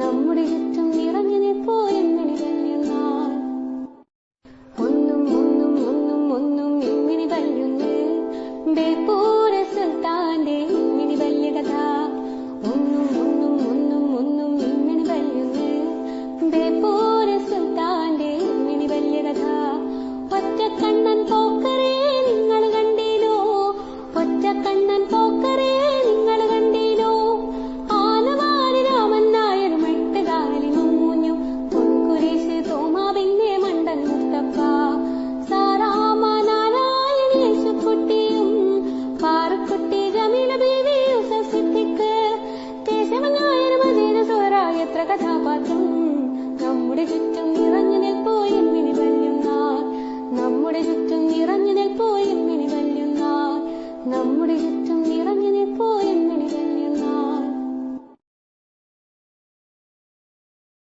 നമ്മുടെ ചുറ്റും നിറഞ്ഞു നിൽപ്പോയെന്നിടയിൽ നിന്നാൽ. ഒന്നും ഒന്നും ഒന്നും ഒന്നും എങ്ങനെ സുൽത്താന്റെ ഇങ്ങനെ വല്യ കഥ. ഒന്നും ഒന്നും ഒന്നും ഒന്നും എങ്ങനെ സുൽത്താന്റെ ഇങ്ങനെ വല്യ കഥ. ഒറ്റ കണ്ണൻ പോക്ക చిత్రకథాపాత్రం